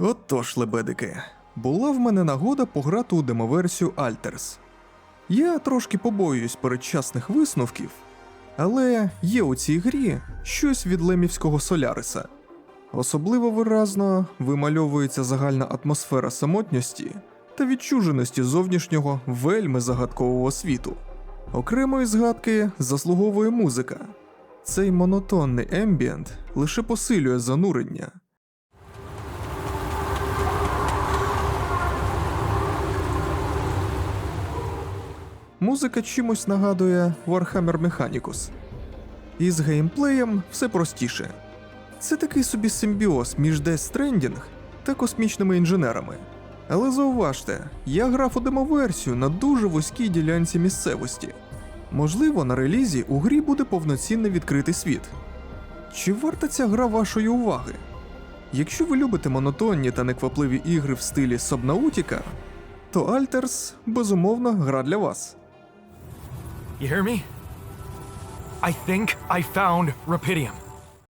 Отож, лебедики, була в мене нагода пограти у демоверсію Альтерс. Я трошки побоююсь передчасних висновків, але є у цій грі щось від лемівського Соляриса. Особливо виразно вимальовується загальна атмосфера самотності та відчуженості зовнішнього вельми загадкового світу. Окремої згадки заслуговує музика. Цей монотонний ембієнт лише посилює занурення. Музика чимось нагадує Warhammer Mechanicus. І з геймплеєм все простіше. Це такий собі симбіоз між Death Stranding та космічними інженерами. Але зауважте, я грав у демоверсію на дуже вузькій ділянці місцевості. Можливо, на релізі у грі буде повноцінний відкритий світ. Чи варта ця гра вашої уваги? Якщо ви любите монотонні та неквапливі ігри в стилі Subnautica, то Alters, безумовно, гра для вас. You hear me? I think I found Rapidium.